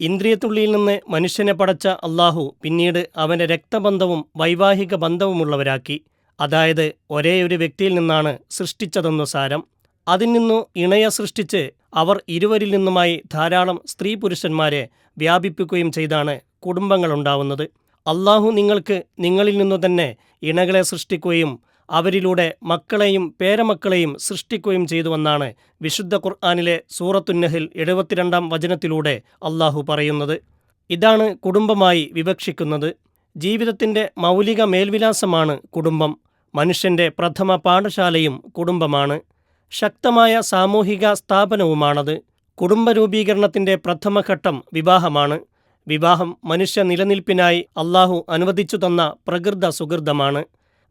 ഇന്ദ്രിയത്തുള്ളിയിൽ നിന്ന് മനുഷ്യനെ പടച്ച അള്ളാഹു പിന്നീട് അവനെ രക്തബന്ധവും വൈവാഹിക ബന്ധവുമുള്ളവരാക്കി. അതായത് ഒരേ ഒരു വ്യക്തിയിൽ നിന്നാണ് സൃഷ്ടിച്ചതെന്നു സാരം. അതിൽ നിന്നു ഇണയെ സൃഷ്ടിച്ച് അവർ ഇരുവരിൽ നിന്നുമായി ധാരാളം സ്ത്രീ പുരുഷന്മാരെ വ്യാപിപ്പിക്കുകയും ചെയ്താണ് കുടുംബങ്ങളുണ്ടാവുന്നത്. അള്ളാഹു നിങ്ങൾക്ക് നിങ്ങളിൽ നിന്നു തന്നെ ഇണകളെ സൃഷ്ടിക്കുകയും അവരിലൂടെ മക്കളെയും പേരമക്കളെയും സൃഷ്ടിക്കുകയും ചെയ്തുവെന്നാണ് വിശുദ്ധ ഖുർആാനിലെ സൂറത്തുന്നഹിൽ എഴുപത്തിരണ്ടാം വചനത്തിലൂടെ അള്ളാഹു പറയുന്നത്. ഇതാണ് കുടുംബമായി വിവക്ഷിക്കുന്നത്. ജീവിതത്തിന്റെ മൗലിക മേൽവിലാസമാണ് കുടുംബം. മനുഷ്യന്റെ പ്രഥമ പാഠശാലയും കുടുംബമാണ്. ശക്തമായ സാമൂഹിക സ്ഥാപനവുമാണത്. കുടുംബരൂപീകരണത്തിന്റെ പ്രഥമഘട്ടം വിവാഹമാണ്. വിവാഹം മനുഷ്യ നിലനിൽപ്പിനായി അള്ളാഹു അനുവദിച്ചു തന്ന പ്രകൃത സുഹൃതമാണ്.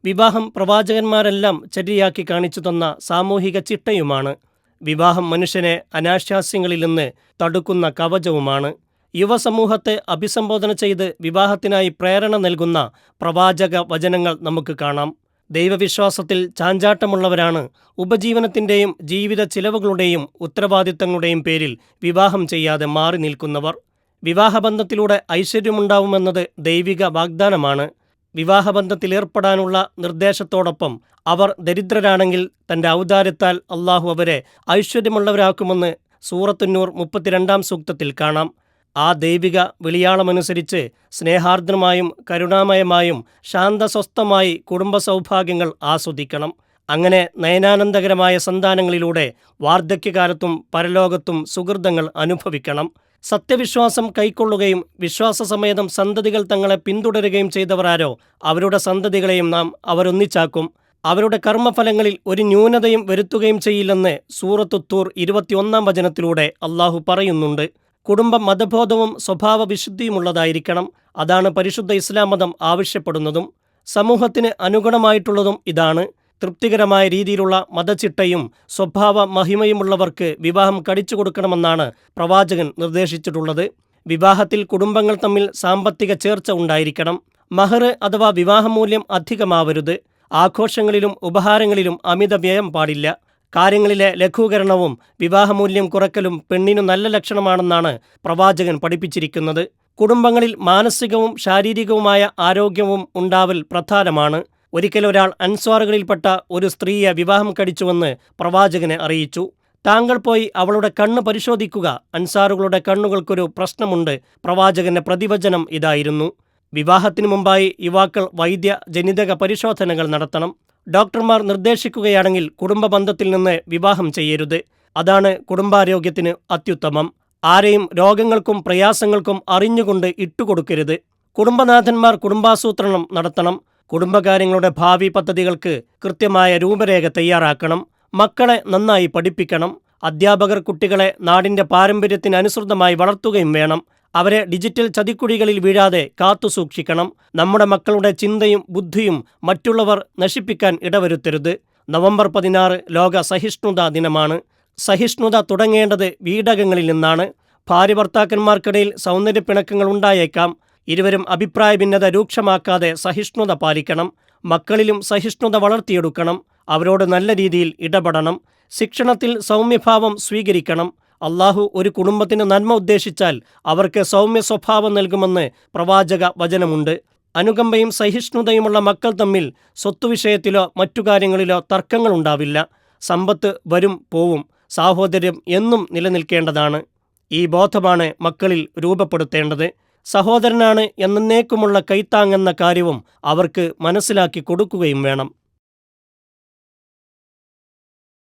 വിവാഹം പ്രവാചകന്മാരെല്ലാം ചര്യയാക്കി കാണിച്ചു തന്ന സാമൂഹിക ചിട്ടയുമാണ്. വിവാഹം മനുഷ്യനെ അനാശാസ്യങ്ങളിൽ നിന്ന് തടുക്കുന്ന കവചവുമാണ്. യുവസമൂഹത്തെ അഭിസംബോധന ചെയ്ത് വിവാഹത്തിനായി പ്രേരണ നൽകുന്ന പ്രവാചക വചനങ്ങൾ നമുക്ക് കാണാം. ദൈവവിശ്വാസത്തിൽ ചാഞ്ചാട്ടമുള്ളവരാണ് ഉപജീവനത്തിന്റെയും ജീവിത ചിലവുകളുടെയും ഉത്തരവാദിത്തങ്ങളുടെയും പേരിൽ വിവാഹം ചെയ്യാതെ മാറി നിൽക്കുന്നവർ. വിവാഹബന്ധത്തിലൂടെ ഐശ്വര്യമുണ്ടാവുമെന്നത് ദൈവിക വാഗ്ദാനമാണ്. വിവാഹബന്ധത്തിലേർപ്പെടാനുള്ള നിർദ്ദേശത്തോടൊപ്പം അവർ ദരിദ്രരാണെങ്കിൽ തന്റെ ഔദാര്യത്താൽ അള്ളാഹു അവരെ ഐശ്വര്യമുള്ളവരാക്കുമെന്ന് സൂറത്തുന്നൂർ മുപ്പത്തിരണ്ടാം സൂക്തത്തിൽ കാണാം. ആ ദൈവിക വിളിയാളമനുസരിച്ച് സ്നേഹാർദ്രമായും കരുണാമയമായും ശാന്തസ്വസ്ഥമായി കുടുംബ സൗഭാഗ്യങ്ങൾ ആസ്വദിക്കണം. അങ്ങനെ നയനാനന്ദകരമായ സന്താനങ്ങളിലൂടെ വാർദ്ധക്യകാലത്തും പരലോകത്തും സുഹൃതങ്ങൾ അനുഭവിക്കണം. സത്യവിശ്വാസം കൈക്കൊള്ളുകയും വിശ്വാസസമേതം സന്തതികൾ തങ്ങളെ പിന്തുടരുകയും ചെയ്തവരാരോ അവരുടെ സന്തതികളെയും നാം അവരൊന്നിച്ചാക്കും. അവരുടെ കർമ്മഫലങ്ങളിൽ ഒരു ന്യൂനതയും വരുത്തുകയും ചെയ്യില്ലെന്ന് സൂറത്തുത്തൂർ ഇരുപത്തിയൊന്നാം വചനത്തിലൂടെ അള്ളാഹു പറയുന്നുണ്ട്. കുടുംബം മതബോധവും സ്വഭാവ വിശുദ്ധിയുമുള്ളതായിരിക്കണം അതാണ് പരിശുദ്ധ ഇസ്ലാം മതം ആവശ്യപ്പെടുന്നതും സമൂഹത്തിന് അനുഗുണമായിട്ടുള്ളതും ഇതാണ്. തൃപ്തികരമായ രീതിയിലുള്ള മതചിട്ടയും സ്വഭാവ മഹിമയുമുള്ളവർക്ക് വിവാഹം കടിച്ചു കൊടുക്കണമെന്നാണ് പ്രവാചകൻ നിർദ്ദേശിച്ചിട്ടുള്ളത്. വിവാഹത്തിൽ കുടുംബങ്ങൾ തമ്മിൽ സാമ്പത്തിക ചേർച്ച ഉണ്ടായിരിക്കണം. മഹർ അഥവാ വിവാഹമൂല്യം അധികമാവരുത്. ആഘോഷങ്ങളിലും ഉപഹാരങ്ങളിലും അമിത വ്യയം പാടില്ല. കാര്യങ്ങളിലെ ലഘൂകരണവും വിവാഹമൂല്യം കുറക്കലും പെണ്ണിനു നല്ല ലക്ഷണമാണെന്നാണ് പ്രവാചകൻ പഠിപ്പിച്ചിരിക്കുന്നത്. കുടുംബങ്ങളിൽ മാനസികവും ശാരീരികവുമായ ആരോഗ്യവും ഉണ്ടാവൽ പ്രധാനമാണ്. ഒരിക്കൽ ഒരാൾ അൻസ്വാറുകളിൽപ്പെട്ട ഒരു സ്ത്രീയെ വിവാഹം കഴിച്ചുവെന്ന് പ്രവാചകനെ അറിയിച്ചു. താങ്കൾ പോയി അവളുടെ കണ്ണ് പരിശോധിക്കുക. അൻസാറുകളുടെ കണ്ണുകൾക്കൊരു പ്രശ്നമുണ്ട്. പ്രവാചകന്റെ പ്രതിവചനം ഇതായിരുന്നു. വിവാഹത്തിനു മുമ്പായി യുവാക്കൾ വൈദ്യ ജനിതക പരിശോധനകൾ നടത്തണം. ഡോക്ടർമാർ നിർദ്ദേശിക്കുകയാണെങ്കിൽ കുടുംബ ബന്ധത്തിൽ നിന്ന് വിവാഹം ചെയ്യരുത്. അതാണ് കുടുംബാരോഗ്യത്തിന് അത്യുത്തമം. ആരെയും രോഗങ്ങൾക്കും പ്രയാസങ്ങൾക്കും അറിഞ്ഞുകൊണ്ട് ഇട്ടുകൊടുക്കരുത്. കുടുംബനാഥന്മാർ കുടുംബാസൂത്രണം നടത്തണം. കുടുംബകാര്യങ്ങളുടെ ഭാവി പദ്ധതികൾക്ക് കൃത്യമായ രൂപരേഖ തയ്യാറാക്കണം. മക്കളെ നന്നായി പഠിപ്പിക്കണം. അധ്യാപകർ കുട്ടികളെ നാടിന്റെ പാരമ്പര്യത്തിനനുസൃതമായി വളർത്തുകയും വേണം. അവരെ ഡിജിറ്റൽ ചതിക്കുഴികളിൽ വീഴാതെ കാത്തുസൂക്ഷിക്കണം നമ്മുടെ മക്കളുടെ ചിന്തയും ബുദ്ധിയും മറ്റുള്ളവർ നശിപ്പിക്കാൻ ഇടവരുത്തരുത്. നവംബർ പതിനാറ് ലോക സഹിഷ്ണുതാ ദിനമാണ്. സഹിഷ്ണുത തുടങ്ങേണ്ടത് വീടകങ്ങളിൽ നിന്നാണ്. ഭാര്യ ഭർത്താക്കന്മാർക്കിടയിൽ സൗന്ദര്യ പിണക്കങ്ങൾ ഉണ്ടായേക്കാം. ഇരുവരും അഭിപ്രായ ഭിന്നത രൂക്ഷമാക്കാതെ സഹിഷ്ണുത പാലിക്കണം മക്കളിലും സഹിഷ്ണുത വളർത്തിയെടുക്കണം അവരോട് നല്ല രീതിയിൽ ഇടപെടണം ശിക്ഷണത്തിൽ സൗമ്യഭാവം സ്വീകരിക്കണം. അള്ളാഹു ഒരു കുടുംബത്തിന് നന്മ ഉദ്ദേശിച്ചാൽ അവർക്ക് സൗമ്യ സ്വഭാവം നൽകുമെന്ന് പ്രവാചക വചനമുണ്ട്. അനുകമ്പയും സഹിഷ്ണുതയുമുള്ള മക്കൾ തമ്മിൽ സ്വത്തുവിഷയത്തിലോ മറ്റു കാര്യങ്ങളിലോ തർക്കങ്ങളുണ്ടാവില്ല സമ്പത്ത് വരും പോവും സാഹോദര്യം എന്നും നിലനിൽക്കേണ്ടതാണ്. ഈ ബോധമാണ് മക്കളിൽ രൂപപ്പെടുത്തേണ്ടത്. സഹോദരനാണ് എന്നേക്കുമുള്ള കൈത്താങ്ങെന്ന കാര്യവും അവർക്ക് മനസ്സിലാക്കി കൊടുക്കുകയും വേണം